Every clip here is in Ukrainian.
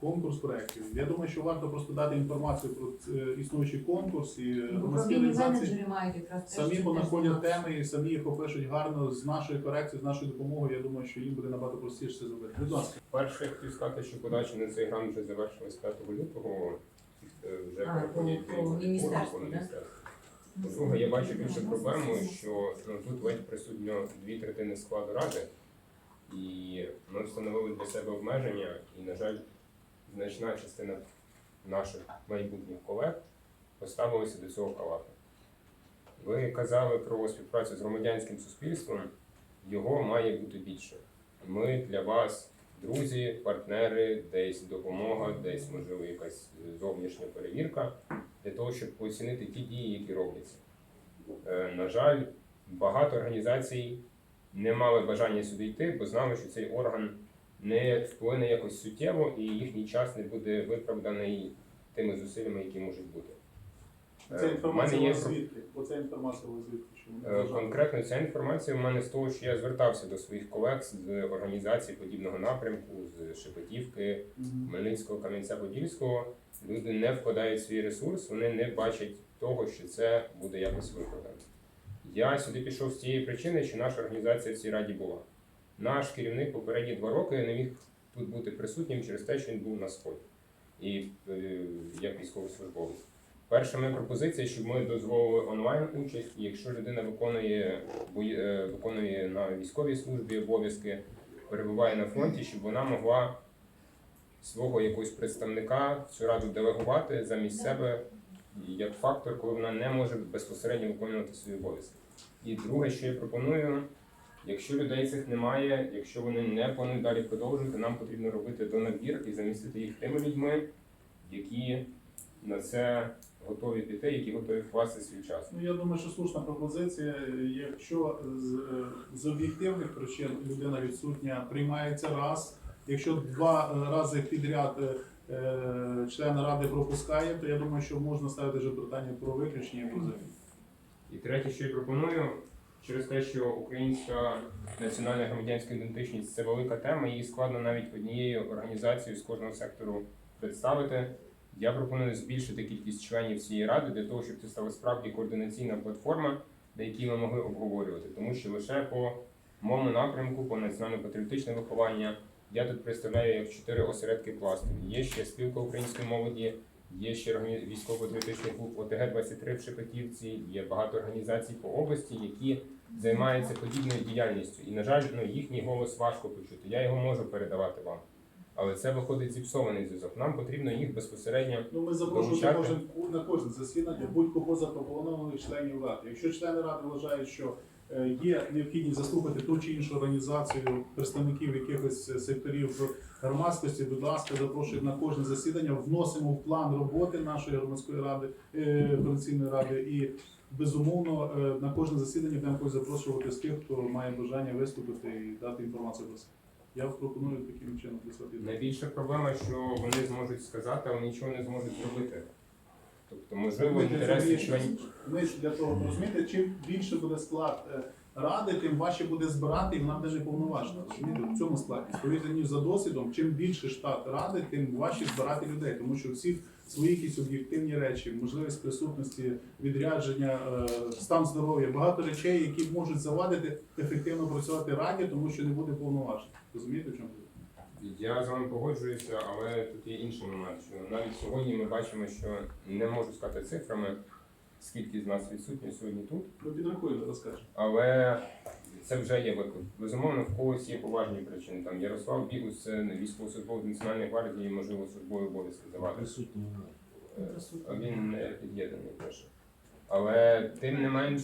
конкурс проєктів. Я думаю, що варто просто дати інформацію про е, існуючий конкурс і Ну, громадські організації. Самі понаходять теми і самі їх опишуть гарно з нашою корекцією, з нашою допомогою. Я думаю, що їм буде набагато простіше це зробити. Будь ласка. Перше, я хотів сказати, що подача на цей грант вже завершилась 5 лютого. е, Вже да? міністерству. По-друге, я бачу більше проблему, що ну, тут ледь присутньо дві третини складу ради, і ми встановили для себе обмеження, і, на жаль, значна частина наших майбутніх колег поставилися до цього калафа. Ви казали про співпрацю з громадянським суспільством, його має бути більше. Ми для вас друзі, партнери, десь допомога, десь можливо якась зовнішня перевірка для того, щоб оцінити ті дії, які робляться. Е, На жаль, багато організацій не мали бажання сюди йти, бо знали, що цей орган не вплине якось суттєво і їхній час не буде виправданий тими зусиллями, які можуть бути. Е, Це інформація є звідки? Оце інформація звідки? Е. Конкретно ця інформація в мене з того, що я звертався до своїх колег з організацій подібного напрямку, з Шепетівки. Хмельницького, Кам'янця-Подільського. Люди не вкладають свій ресурс, вони не бачать того, що це буде якось виправдано. Я сюди пішов з тієї причини, що наша організація в цій раді була. Наш керівник попередні два роки не міг тут бути присутнім через те, що він був на сході і е, як військовослужбовець. Перша моя пропозиція, щоб ми дозволили онлайн участь, і якщо людина виконує е, виконує на військовій службі обов'язки, перебуває на фронті, щоб вона могла свого якогось представника в цю раду делегувати замість себе як фактор, коли вона не може безпосередньо виконувати свої обов'язки. І друге, що я пропоную, якщо людей цих немає, якщо вони не планують далі продовжувати, нам потрібно робити донабір і замістити їх тими людьми, які на це готові піти, які готові вкласти свій час. Ну, я думаю, що слушна пропозиція. Якщо з, з об'єктивних причин людина відсутня, приймається раз. Якщо два рази підряд е, е, член ради пропускає, то я думаю, що можна ставити вже питання про виключення і про заміну. І третє, що я пропоную, через те, що українська національна громадянська ідентичність це велика тема, її складно навіть однією організацією з кожного сектору представити. Я пропоную збільшити кількість членів цієї ради для того, щоб це стала справді координаційна платформа, на якій ми могли обговорювати. Тому що лише по моєму напрямку, по національно-патріотичне виховання, я тут представляю як чотири осередки пласту. Є ще спілка української молоді, Є ще військово-патріотичний клуб ОТГ-23 в Шепетівці, є багато організацій по області, які займаються подібною діяльністю. І, на жаль, ну, їхній голос важко почути. Я його можу передавати вам. Але це виходить зіпсований зв'язок. Нам потрібно їх безпосередньо. Ну, ми запрошуємо кожен на кожне засідання будь-кого запропонованих членів ради. Якщо члени ради вважають, що є необхідність заслухати ту чи іншу організацію представників якихось секторів громадськості, будь ласка, запрошуємо на кожне засідання, вносимо в план роботи нашої громадської ради, е, координаційної ради і. Безумовно, е, на кожне засідання будемо когось запрошувати з тих, хто має бажання виступити і дати інформацію про це. Я пропоную таким чином прислати. Найбільша проблема, що вони зможуть сказати, але нічого не зможуть зробити. Тобто, можливо, інтереси членів. Ми ж для того розумієте, чим більше буде склад е, ради, тим важче буде збирати, і вона не повноважена. Розумієте, в цьому складі. Повірте за досвідом, чим більше штат ради, тим важче збирати людей, тому що всі свої якісь об'єктивні речі, можливість присутності, відрядження, е, стан здоров'я, багато речей, які можуть завадити ефективно працювати раді, тому що не буде повноважень. Розумієте, в чому? Я з вами погоджуюся, але тут є інший момент, що навіть сьогодні ми бачимо, що не можу сказати цифрами, скільки з нас відсутні сьогодні тут. Ну, підрахуємо, розкажемо. Але це вже є виклик. Безумовно, в когось є поважні причини. Там Ярослав Бігус, це військовослужбовець Національної гвардії, можливо, службові обов'язки давати. Присутні. Е, Він не під'єднаний теж. Але тим не менш,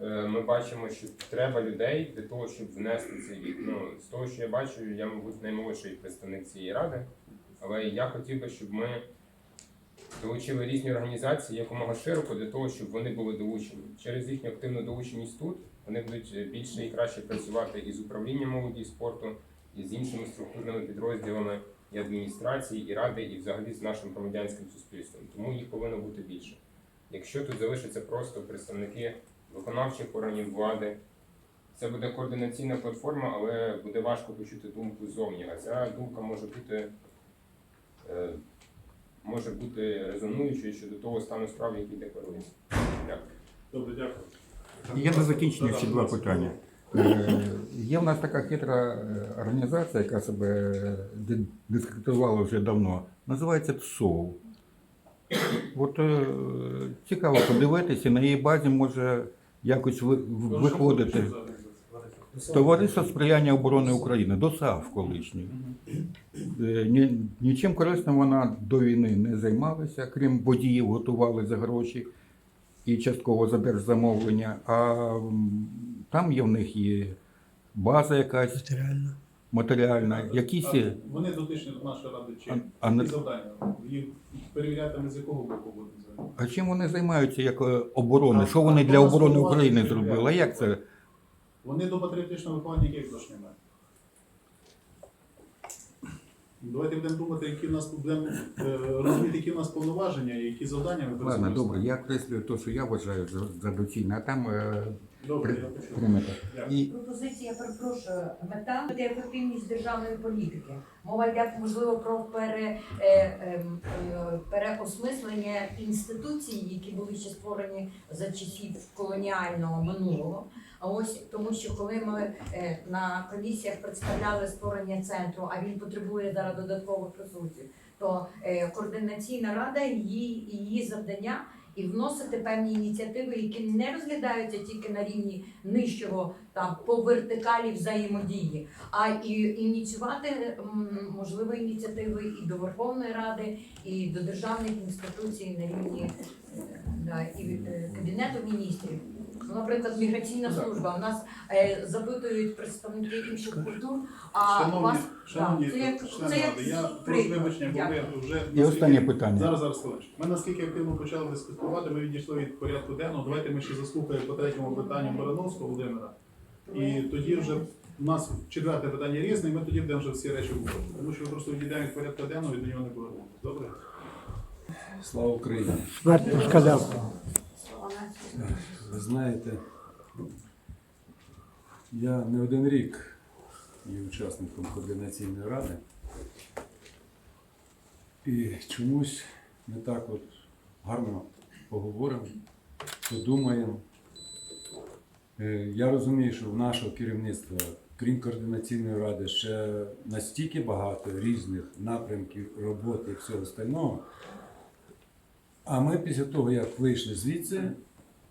ми бачимо, що треба людей для того, щоб внести цей вік. Ну, з того, що я бачу, я, мабуть, наймолодший представник цієї ради, але я хотів би, щоб ми долучили різні організації якомога широко для того, щоб вони були долучені. Через їхню активну долученість тут вони будуть більше і краще працювати і з управлінням молоді і спорту, і з іншими структурними підрозділами і адміністрації, і ради, і взагалі з нашим громадянським суспільством. Тому їх повинно бути більше. Якщо тут залишаться просто представники виконавчих органів влади, це буде координаційна платформа, але буде важко почути думку ззовні. А ця думка може бути е, може бути резонуючою щодо того стану справ, який декларується. Дякую. Добре, дякую. Є на закінчення ще два питання. Е, Є в нас така хитра е, організація, яка себе дискредитувала вже давно. Називається ТСОВ. От цікаво подивитися, на її базі може якось ви- виходити. Товариство сприяння оборони України, ДОСАВ колишній. Е, Ні, нічим корисним вона до війни не займалася, крім водіїв, готували за гроші і частково за держзамовлення. А м, там є в них є база якась Матеріально. Матеріальна, якісь. А є- Вони дотичні до нашої ради чи А, а, не- які завдання? Їх перевіряти ми з якого боку будемо взагалі? а чим вони займаються як е, оборони? Що вони для оборони України зробили? А як це? Вони до патріотичного виховання яких відношення мають? Давайте будемо думати, які в нас будемо е, розуміти, які в нас повноваження і які завдання ми Ладно, добре, я окреслюю те, що я вважаю за, за доцільне, а там е, Добре, я почув. І Пропозиція, перепрошую, мета це ефективність державної політики. Мова йде можливо про пере, е, ем, е, переосмислення інституцій, які були ще створені за часів колоніального минулого. А ось тому, що коли ми е, на комісіях представляли створення центру, а він потребує зараз додаткових ресурсів, то е, координаційна рада її, її завдання і вносити певні ініціативи, які не розглядаються тільки на рівні нижчого там по вертикалі взаємодії, а і ініціювати можливо ініціативи і до Верховної Ради, і до державних інституцій на рівні е, да, і е, кабінету міністрів. Ну, наприклад, міграційна служба. У нас е, запитують представники інших культур. А у Шановні, вас шановні да, це як члени це як ради, я прошу приклад. вибачення, бо Дякую. ви вже І останнє питання. Зараз, зараз хвилиночку. Ми наскільки активно почали дискутувати, ми відійшли від порядку денного. Давайте ми ще заслухаємо по третьому питанню Барановського Володимира. І тоді вже у нас четверте питання різне, і ми тоді будемо вже всі речі говорити. Тому що ми просто відійдемо від порядку денного і до нього не повернемося. Добре? Слава Україні! Смерть москалям. Ви знаєте, я не один рік є учасником координаційної ради. І чомусь ми так от гарно поговоримо, подумаємо. Е, Я розумію, що в нашого керівництва, крім координаційної ради, ще настільки багато різних напрямків роботи і всього остального. А ми після того, як вийшли звідси,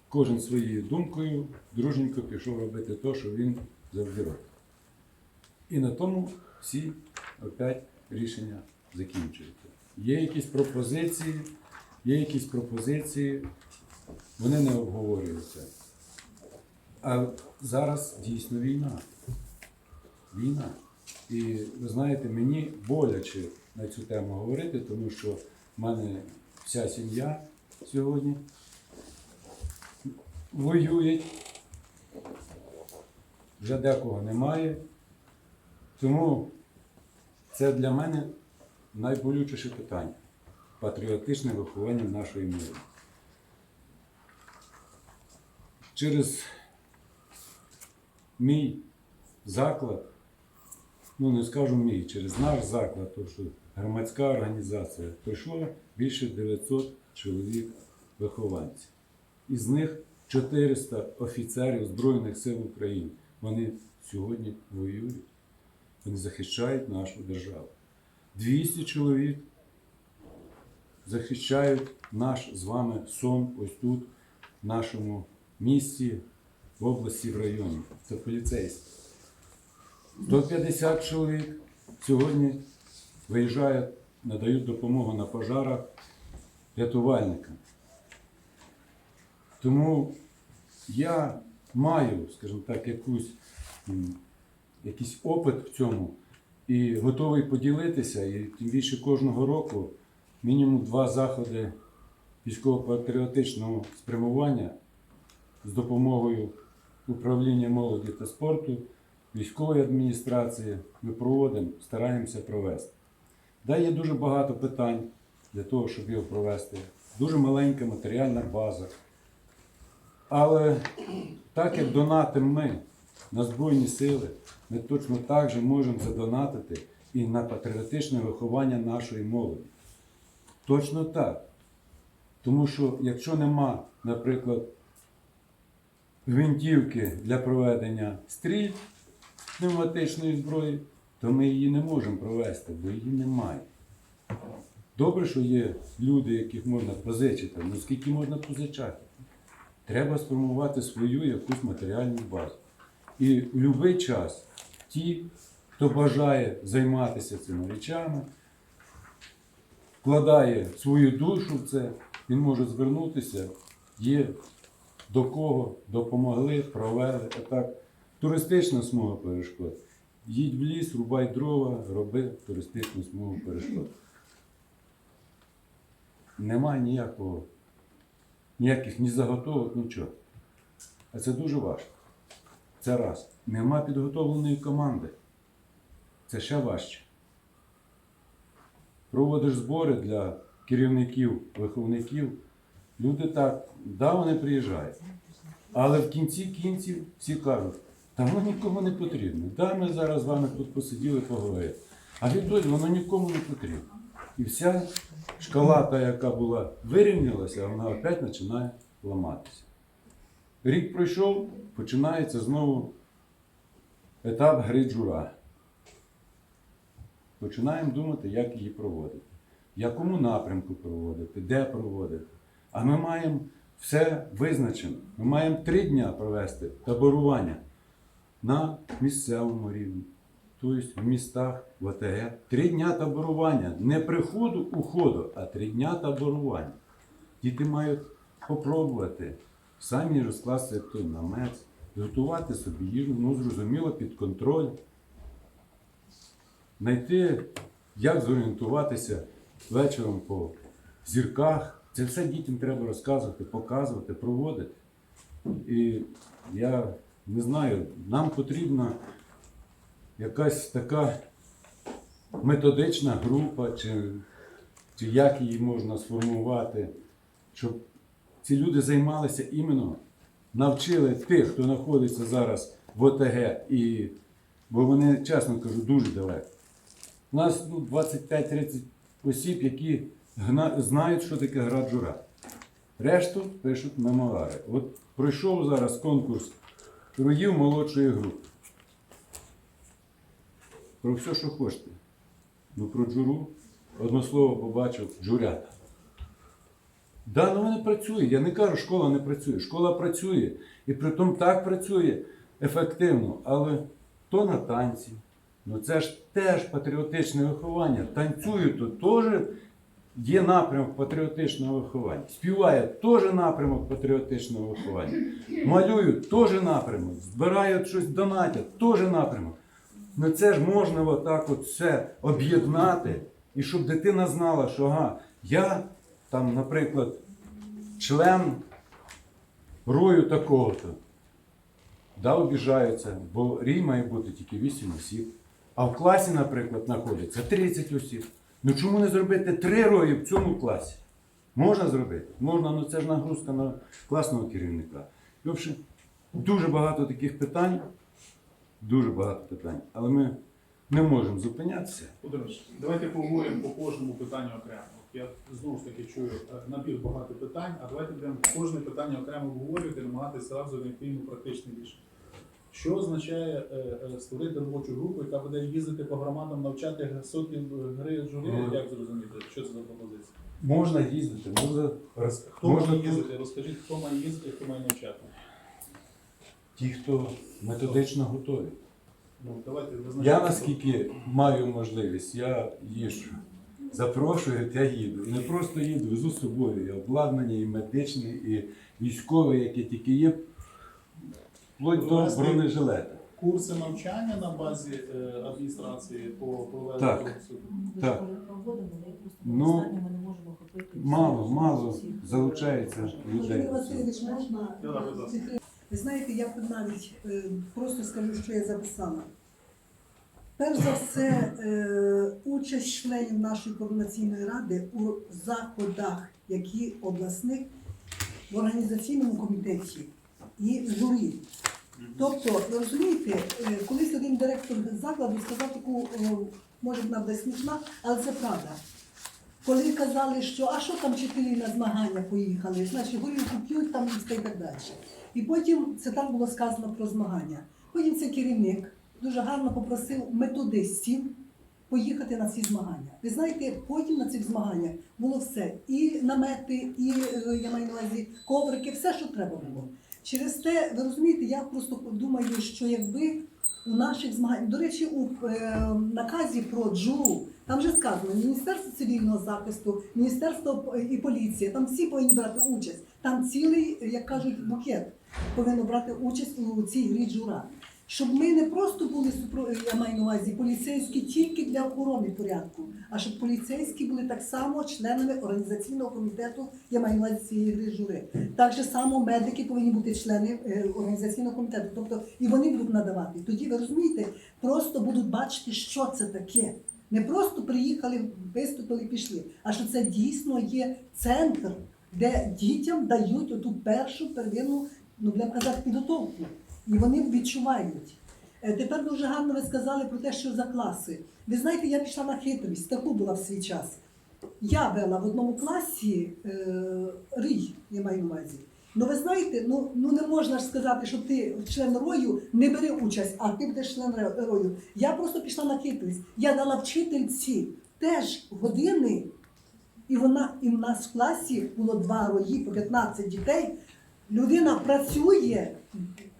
кожен своєю думкою дружненько пішов робити те, що він завжди робить. І на тому всі опять рішення закінчуються. Є якісь пропозиції, є якісь пропозиції, вони не обговорюються. А зараз дійсно війна. Війна. І ви знаєте, мені боляче на цю тему говорити, тому що в мене вся сім'я сьогодні воюють. Вже декого немає. Тому це для мене найболючіше питання патріотичне виховання нашої мови. Через мій заклад, ну не скажу мій, через наш заклад, тому що громадська організація прийшло більше 900 чоловік вихованців. Із них 400 офіцерів Збройних сил України. Вони сьогодні воюють, вони захищають нашу державу. 200 чоловік захищають наш з вами сон ось тут, в нашому місті, в області, в районі. Це поліцейські. 150 чоловік сьогодні виїжджають, надають допомогу на пожарах рятувальникам. Тому я маю, скажімо так, якусь, якийсь опит в цьому і готовий поділитися. І тим більше кожного року мінімум два заходи військово-патріотичного спрямування з допомогою управління молоді та спорту, військової адміністрації ми проводимо, стараємося провести. Да, є дуже багато питань для того, щоб його провести. Дуже маленька матеріальна база. Але так як донатимо ми на Збройні сили, ми точно так же можемо задонатити і на патріотичне виховання нашої молоді. Точно так. Тому що якщо нема, наприклад, гвинтівки для проведення стрільб пневматичної зброї, то ми її не можемо провести, бо її немає. Добре, що є люди, яких можна позичити, але скільки можна позичати? Треба сформувати свою якусь матеріальну базу. І в будь-який час ті, хто бажає займатися цими речами, вкладає свою душу в це, він може звернутися, є до кого допомогли, провели. А так, туристична смуга перешкод. Їдь в ліс, рубай дрова, роби туристичну смугу перешкод. Немає ніякого, ніяких ні заготовок, нічого. А це дуже важко. Це раз. Нема підготовленої команди. Це ще важче. Проводиш збори для керівників, виховників. Люди так, да, вони приїжджають. Але в кінці кінців всі кажуть, та воно нікому не потрібно. Да, ми зараз з вами тут посиділи, поговорили. А відтоді воно нікому не потрібно. І вся шкала, та, яка була вирівнялася, вона опять починає ламатися. Рік пройшов, починається знову етап гри джура. Починаємо думати, як її проводити, в якому напрямку проводити, де проводити. А ми маємо все визначено. Ми маємо три дня провести таборування на місцевому рівні, тобто в містах, в ОТГ. Три дня таборування. Не приходу, уходу, а три дня таборування. Діти мають попробувати самі розкласти той намет, готувати собі їжу, ну зрозуміло, під контроль. Знайти, як зорієнтуватися вечором по зірках. Це все дітям треба розказувати, показувати, проводити. І я не знаю, нам потрібна якась така методична група, чи, чи як її можна сформувати, щоб ці люди займалися іменно, навчили тих, хто знаходиться зараз в ОТГ, і, бо вони, чесно кажу, дуже далеко. У нас ну, 25-30 осіб, які гна- знають, що таке гра джура. Решту пишуть мемуари. От пройшов зараз конкурс роїв молодшої групи. Про все, що хочете. Ну про джуру одно слово побачив джурята. Да, ну вони працюють. Я не кажу, школа не працює. Школа працює. І притом так працює ефективно. Але то на танці. Ну це ж теж патріотичне виховання. Танцюють то теж є напрямок патріотичного виховання. Співають теж напрямок патріотичного виховання. Малюють теж напрямок. Збирають щось, донатять, теж напрямок. Ну це ж можна отак от все об'єднати, і щоб дитина знала, що ага, я там, наприклад, член рою такого-то. Да, обіжаються, бо рій має бути тільки 8 осіб. А в класі, наприклад, знаходиться 30 осіб. Ну чому не зробити три рої в цьому класі? Можна зробити? Можна, ну це ж нагрузка на класного керівника. Дуже багато таких питань, дуже багато питань, але ми не можемо зупинятися. Володимирович, давайте поговоримо по кожному питанню окремо. Я знову ж таки чую е, набір багато питань, а давайте будемо кожне питання окремо обговорювати намагатися разом знайти практичне рішення. Що означає е, е, створити робочу групу, яка буде їздити по громадам, навчати сотні гри? Ну. Як зрозуміти, що це за пропозиція? Можна їздити, можна, Хто можна має їздити? Розкажіть, хто має їздити, хто має навчати. Ті, хто методично готові. Ну, давайте Я наскільки маю можливість, я їжджу. Запрошують, я їду. Не просто їду, везу з собою і обладнання, і медичне, і військове, яке тільки є, вплоть до бронежилета. Курси навчання на базі е, адміністрації по проведенню Так. Ми Так. Ну. Мало, мало залучається людей. Можна? Будь ласка. Ви знаєте, я навіть е, просто скажу, що я записала. Перш за все, е, участь членів нашої координаційної ради у заходах, які обласних в організаційному комітеті і журі. Тобто, ви розумієте, е, колись один директор закладу сказав таку може вона буде смішна, але це правда. Коли казали, що а що там вчителі на змагання поїхали, значить горілку п'ють там і так далі. І потім це так було сказано про змагання. Потім цей керівник дуже гарно попросив методистів поїхати на ці змагання. Ви знаєте, потім на цих змаганнях було все: і намети, і е, я маю на увазі коврики, все, що треба було. Через те, ви розумієте, я просто думаю, що якби у наших змаганнях, до речі, у е, наказі про джуру, там вже сказано Міністерство цивільного захисту, Міністерство і поліція, там всі повинні брати участь. Там цілий, як кажуть, букет повинно брати участь у цій грі джура. Щоб ми не просто були я маю на увазі поліцейські тільки для охорони порядку, а щоб поліцейські були так само членами організаційного комітету, я маю на увазі цієї гри жури. Так же само медики повинні бути члени е, організаційного комітету, тобто і вони будуть надавати. Тоді ви розумієте, просто будуть бачити, що це таке. Не просто приїхали, виступили, пішли, а що це дійсно є центр, де дітям дають оту першу первинну, ну будемо казати, підготовку. І вони відчувають. Е, Тепер дуже гарно ви сказали про те, що за класи. Ви знаєте, я пішла на хитрість, таку була в свій час. Я вела в одному класі е, рій, я маю на увазі. Ну ви знаєте, ну, ну не можна ж сказати, що ти член рою не бери участь, а ти будеш член рою. Я просто пішла на хитрість. Я дала вчительці теж години, і вона і в нас в класі було два рої по 15 дітей. Людина працює,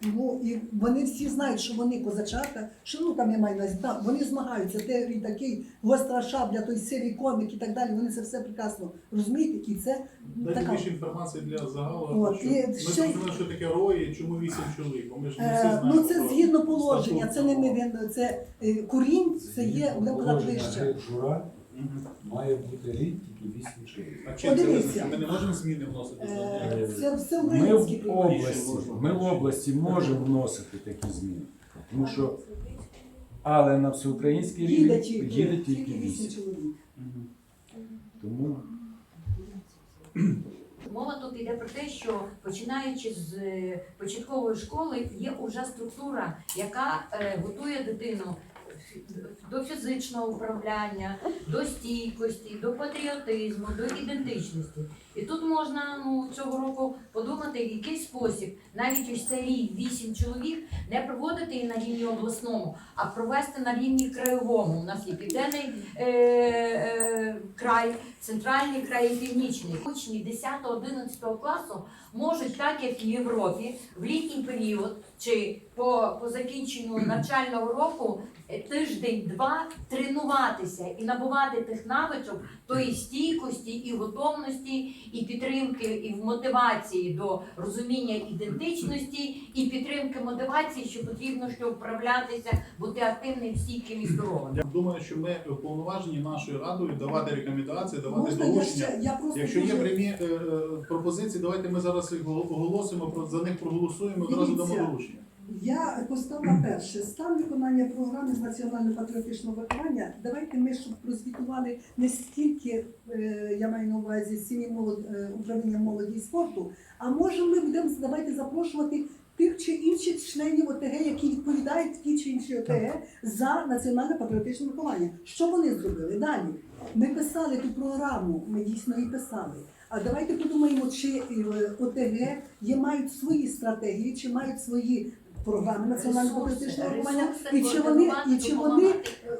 ну і вони всі знають, що вони козачата, що ну там я маю на вони змагаються, те і такий гостра шабля, той сивий комік і так далі. Вони це все прекрасно розуміють, і це Дайте така. більше інформації для загалу. От, що і ми ще- зрозуміли, що таке рої, чому вісім чоловік, бо ми ж не всі Е, знаємо. ну це згідно положення, це не ми це е, курінь, це є будемо казати вище. Жура. Має бути рік тільки 8 чоловік. А чим це Подивіться. визначено? Ми не можемо зміни вносити Е. Це все Ми українські в області, ми в області можемо вносити такі зміни. Тому що, але на всеукраїнський Їде рівень тільки, їде тільки тільки 8 8. чоловік. Тому Мова тут йде про те, що починаючи з е, початкової школи є вже структура, яка е, готує дитину до фізичного управляння, до стійкості, до патріотизму, до ідентичності. І тут можна ну, цього року подумати, в який спосіб навіть ось цей рік вісім чоловік не проводити на рівні обласному, а провести на рівні краєвому. У нас є південний е, е, край, центральний край і північний. Учні 10-11 класу можуть, так як в Європі, в літній період чи по, по закінченню навчального року е, тиждень-два тренуватися і набувати тих навичок тої стійкості і готовності, і підтримки, і в мотивації до розуміння ідентичності, і підтримки мотивації, що потрібно щоб вправлятися, бути активним, стійким і здоровим. Я думаю, що ми уповноважені нашою радою давати рекомендації, давати Можна я доручення. ще, я просто Якщо є прямі е, е, пропозиції, давайте ми зараз їх оголосимо, про- за них проголосуємо, одразу дамо доручення. Я поставила перше стан виконання програми з національно-патріотичного виховання. Давайте ми щоб прозвітували не стільки, е, я маю на увазі сім'ї молод, е, управління молоді і спорту, а може ми будемо давайте запрошувати тих чи інших членів ОТГ, які відповідають в тій чи іншій ОТГ за національно-патріотичне виховання. Що вони зробили далі? Ми писали ту програму, ми дійсно її писали. А давайте подумаємо, чи е, ОТГ є мають свої стратегії, чи мають свої програми національно-патріотичного виховання, і чи вони, і чи вони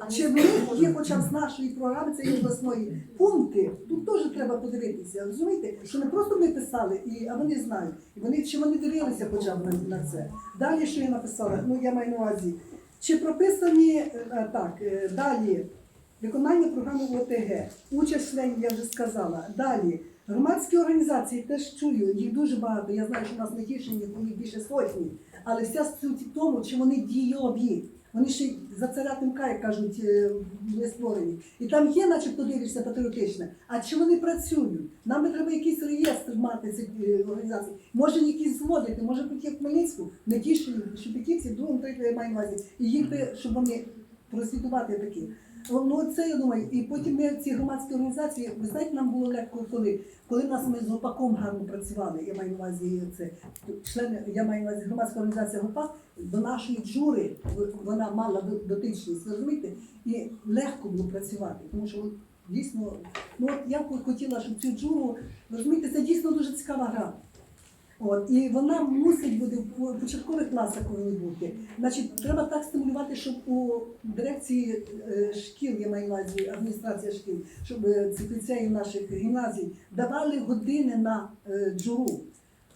чи в них є хоча б з нашої програми, це є обласної пункти, тут теж треба подивитися. Розумієте, що не просто ми писали, і, а вони знають. І вони чи вони дивилися хоча б на, на це. Далі, що я написала, ну я маю на увазі. Чи прописані е, так, е, далі виконання програми ОТГ, участь членів, я вже сказала. Далі. Громадські організації теж чую, їх дуже багато. Я знаю, що в нас на Тішині їх більше сотні. Але вся суть в тому, чи вони дійові. Вони ще за царятим як кажуть, е, були створені. І там є, начебто, дивишся патріотичне. А чи вони працюють? Нам би треба якийсь реєстр мати цих е, організацій. Може, якісь зводити, може бути в Хмельницьку, не ті, що Шепетівці, другому, третьому я маю на увазі. І їх би, щоб вони просвітувати такі. Ну це я думаю, і потім ми ці громадські організації, ви знаєте, нам було легко коли, коли нас ми з ГОПАКом гарно працювали. Я маю на увазі це члени, я маю на увазі громадська організація ГОПАК до нашої джури вона мала до- дотичність, розумієте, і легко було працювати, тому що дійсно, ну от я хотіла, щоб цю джуру, розумієте, це дійсно дуже цікава гра. От, і вона мусить бути в початкових класах повинні бути. Значить, треба так стимулювати, щоб у дирекції е, шкіл, я маю увазі адміністрація шкіл, щоб цих ці ліцеїв наших гімназій давали години на е, джуру.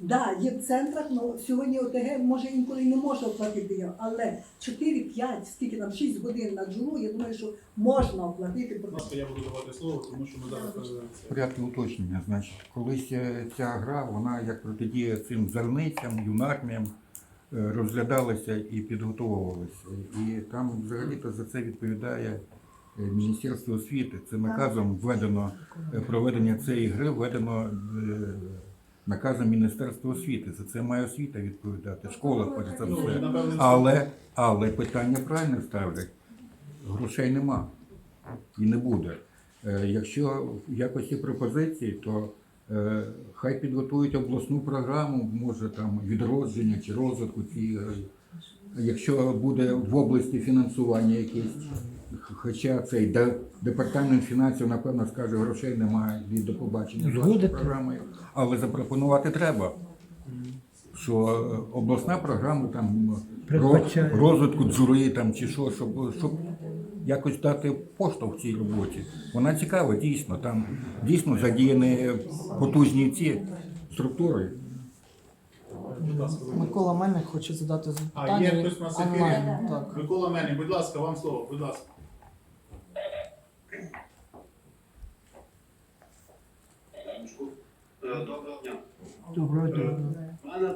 Да, є в центрах, але сьогодні ОТГ може інколи і не може оплатити його, але 4-5, скільки там 6 годин на джуру, я думаю, що можна оплатити. Будь ласка, я буду давати слово, тому що ми зараз В порядку уточнення, значить, колись е, ця гра, вона як протидія цим зерницям, юнарміям, е, розглядалася і підготовувалася. І там взагалі-то за це відповідає е, Міністерство освіти. Це наказом введено проведення цієї гри, введено наказом Міністерства освіти. За це має освіта відповідати, школа перш за Ну, все. Але, але питання правильно ставлять. Грошей нема і не буде. Е, Якщо в якості пропозиції, то е, хай підготують обласну програму, може там відродження чи розвитку цієї. Якщо буде в області фінансування якесь, хоча цей департамент фінансів, напевно, скаже, грошей немає і до побачення з вашою програмою, але запропонувати треба. Що обласна програма там ро- розвитку джури там чи що, щоб, щоб якось дати поштовх цій роботі. Вона цікава, дійсно. Там дійсно задіяні потужні ці структури. Микола Мельник хоче задати А, є запитання хтось на онлайн. Так. Микола Мельник, будь ласка, вам слово, будь ласка. Е, Доброго дня. Доброго дня. У мене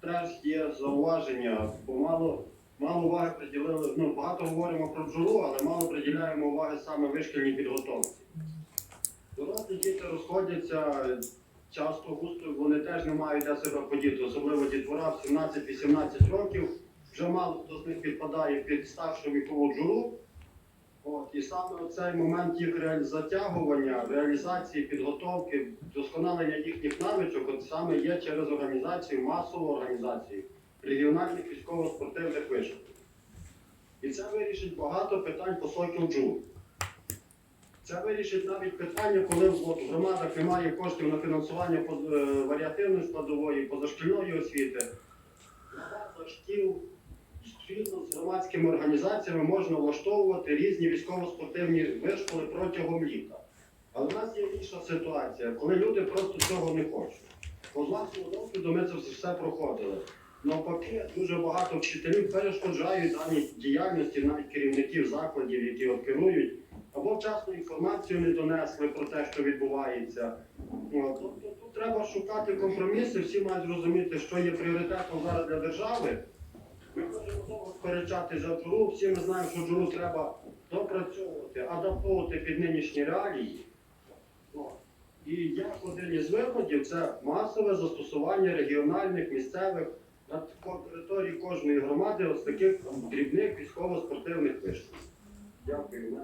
теж є зауваження, бо мало, мало уваги приділили. Ну, багато говоримо про джуру, але мало приділяємо уваги саме вишкільній підготовці. Дорослі діти розходяться часто густо, вони теж не мають де себе подіти, особливо дітвора в 17-18 років. Вже мало хто з них підпадає під старшу вікову джуру. От, і саме цей момент їх реаль... затягування, реалізації, підготовки, досконалення їхніх навичок, от саме є через організацію, масову організацію регіональних військово-спортивних вишколів. І це вирішить багато питань по сокіл джу. Це вирішить навіть питання, коли в громадах немає коштів на фінансування е, варіативної складової, позашкільної освіти. На шкіл спільно з громадськими організаціями можна влаштовувати різні військово-спортивні вишколи протягом літа. Але в нас є інша ситуація, коли люди просто цього не хочуть. По власному досвіду ми це все проходили. Навпаки, дуже багато вчителів перешкоджають даній діяльності, навіть керівників закладів, які керують, або вчасно інформацію не донесли про те, що відбувається. Тобто тут треба шукати компроміси, всі мають зрозуміти, що є пріоритетом зараз для держави. Ми можемо сперечати за джуру, всі ми знаємо, що джуру треба допрацьовувати, адаптовувати під нинішні реалії. І як один із виходів це масове застосування регіональних, місцевих на території кожної громади ось таких дрібних військово-спортивних вишкіл. Дякую.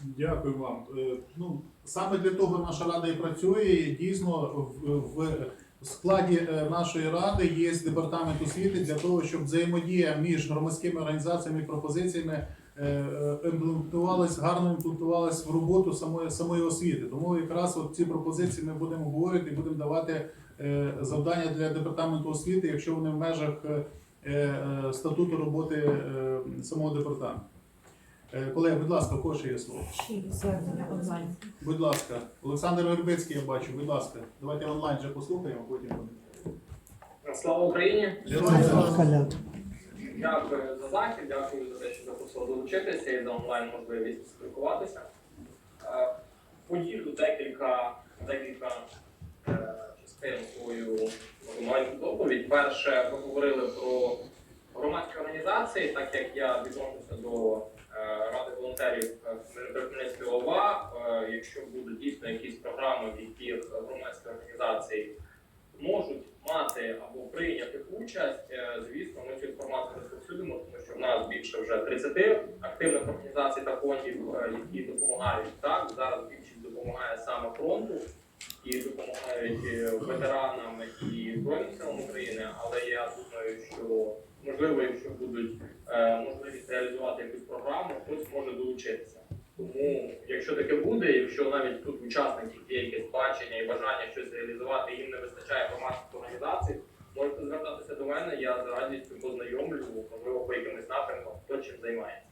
Дякую вам. Е, Ну, саме для того наша рада і працює. Дійсно в, в складі е, нашої ради є департамент освіти для того, щоб взаємодія між громадськими організаціями і пропозиціями е, е, імплементувалась, гарно імплементувалась в роботу самої самої освіти. Тому якраз от ці пропозиції ми будемо говорити і будемо давати завдання для департаменту освіти, якщо вони в межах статуту роботи самого департаменту. Е, Колеги, будь ласка, кого ще є слово? Звернення. Будь ласка, Олександр Вербицький, я бачу, будь ласка, давайте онлайн вже послухаємо, а потім будемо. Слава Україні! Дякую за захід, дякую за те, що запросили долучитися і за онлайн можливість спілкуватися. Е, Поділю декілька, декілька е, частин свою маленьку доповідь. Перше, ви говорили про громадські організації, так як я відношуся до е, волонтерів Кропивницької ОВА. Е, Якщо будуть дійсно якісь програми, в яких громадські організації можуть мати або прийняти участь, е, звісно, ми цю інформацію розповсюдимо, тому що в нас більше вже 30 активних організацій та фондів, е, які допомагають. Так зараз більшість допомагає саме фронту і допомагають ветеранам і збройним силам України. Але я думаю, що можливо, якщо будуть можливість реалізувати якусь програму, хтось може долучитися. Тому, якщо таке буде, якщо навіть тут учасників є якесь бачення і бажання щось реалізувати, їм не вистачає громадських організацій, можете звертатися до мене, я з радістю познайомлю, можливо, по якимось напрямкам, хто чим займається.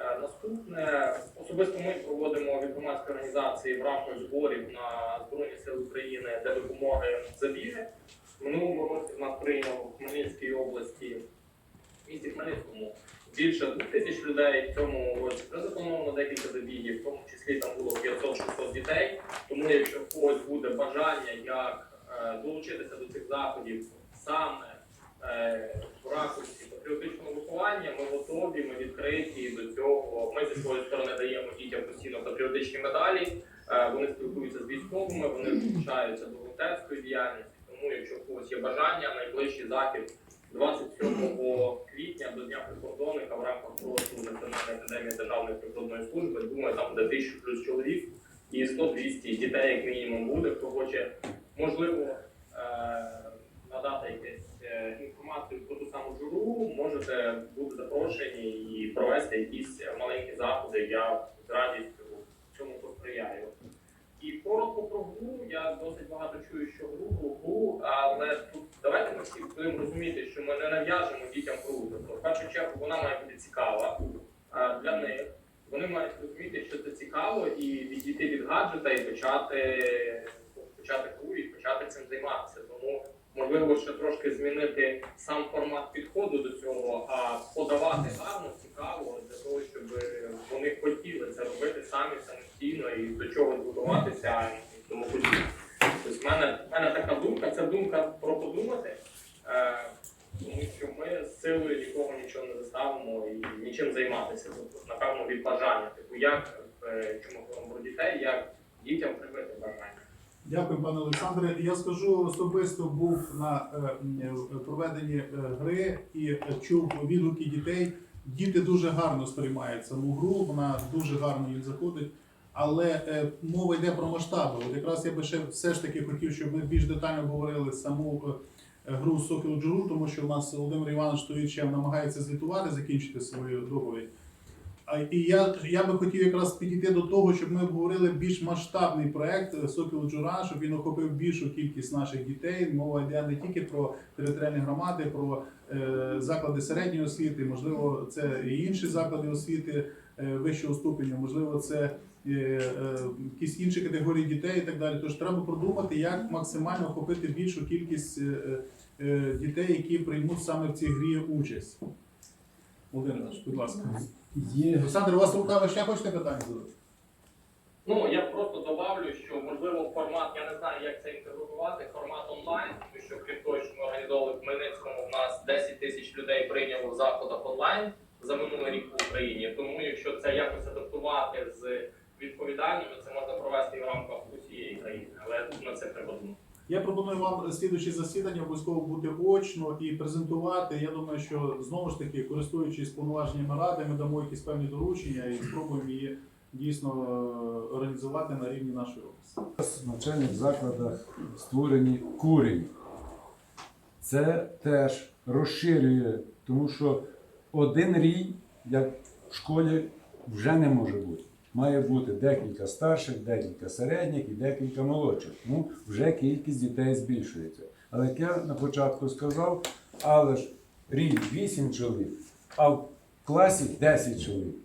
Е, Наступне, особисто ми проводимо від громадської організації в рамках зборів на Збройні Сили України для допомоги забіги. В минулому році в нас прийняв в Хмельницькій області, в місті Хмельницькому, більше двох тисяч людей. В цьому році вже заплановано декілька забігів, в тому числі там було 500-600 дітей. Тому якщо в когось буде бажання, як е, долучитися до цих заходів саме е, в ракурсі патріотичного виховання, ми готові, ми відкриті до цього. Ми зі своєї сторони даємо дітям постійно патріотичні медалі. Е, Вони спілкуються з військовими, вони долучаються до волонтерської діяльності. Тому, якщо в когось є бажання, найближчий захід 27 квітня до Дня прикордонника в рамках проекту Національної академії Державної прикордонної служби. Думаю, там буде тисячу плюс чоловік і 100-200 дітей, як мінімум, буде. Хто хоче, можливо, е, надати якусь е, інформацію про ту саму журу, можете бути запрошені і провести якісь маленькі заходи. Я з радістю цьому посприяю. І коротко про гру. Я досить багато чую, що гру, гру, але всі будемо розуміти, що ми не нав'яжемо дітям гру. Тобто, в першу чергу, вона має бути цікава для них. Вони мають розуміти, що це цікаво, і відійти від гаджета і почати, почати гру і почати цим займатися. Тому можливо ще трошки змінити сам формат підходу до цього, а подавати гарно, цікаво для того, щоб вони хотіли це робити самі самостійно і до чого будуватися і тому подібне. Тобто в мене, в мене така думка, це думка про подумати, е, тому що ми з силою нікого нічого не заставимо і нічим займатися. Тобто, напевно, від бажання. Типу, як е, чому говоримо про дітей, як дітям привити бажання. Дякую, пане Олександре. Я скажу особисто був на е, проведенні е, гри і чув відгуки дітей. Діти дуже гарно сприймають саму гру, вона дуже гарно їм заходить. Але е, мова йде про масштаби. От якраз я би ще все ж таки хотів, щоб ми більш детально говорили саму е, гру Сокіл Джуру, тому що у нас Володимир Іванович ще намагається звітувати, закінчити свою доповідь. А, І я, я би хотів якраз підійти до того, щоб ми обговорили більш масштабний проект Сокіл Джура, щоб він охопив більшу кількість наших дітей. Мова йде не тільки про територіальні громади, про е, заклади середньої освіти, можливо, це і інші заклади освіти е, вищого ступеня, можливо, це е, е, якісь інші категорії дітей і так далі. Тож треба продумати, як максимально охопити більшу кількість е, е, дітей, які приймуть саме в цій грі участь. Володимир, будь ласка. Є Олександр, у вас рука ви ще хочете питання задати? Ну я просто добавлю, що можливо формат, я не знаю, як це інтегрувати, формат онлайн, тому що крім того, що ми організовували в Хмельницькому, у нас 10 тисяч людей прийняло в заходах онлайн за минулий рік в Україні. Тому якщо це якось адаптувати з відповідальними, це можна провести і в рамках усієї країни. Але тут на це треба думати. Я пропоную вам слідуючі засідання обов'язково бути очно і презентувати. Я думаю, що знову ж таки, користуючись повноваженнями ради, ми дамо якісь певні доручення і спробуємо її дійсно е, організувати на рівні нашої області. в навчальних закладах створені курінь. Це теж розширює, тому що один рій, як в школі, вже не може бути. Має бути декілька старших, декілька середніх і декілька молодших. Ну, вже кількість дітей збільшується. Але як я на початку сказав, але ж рік 8 чоловік, а в класі 10 чоловік.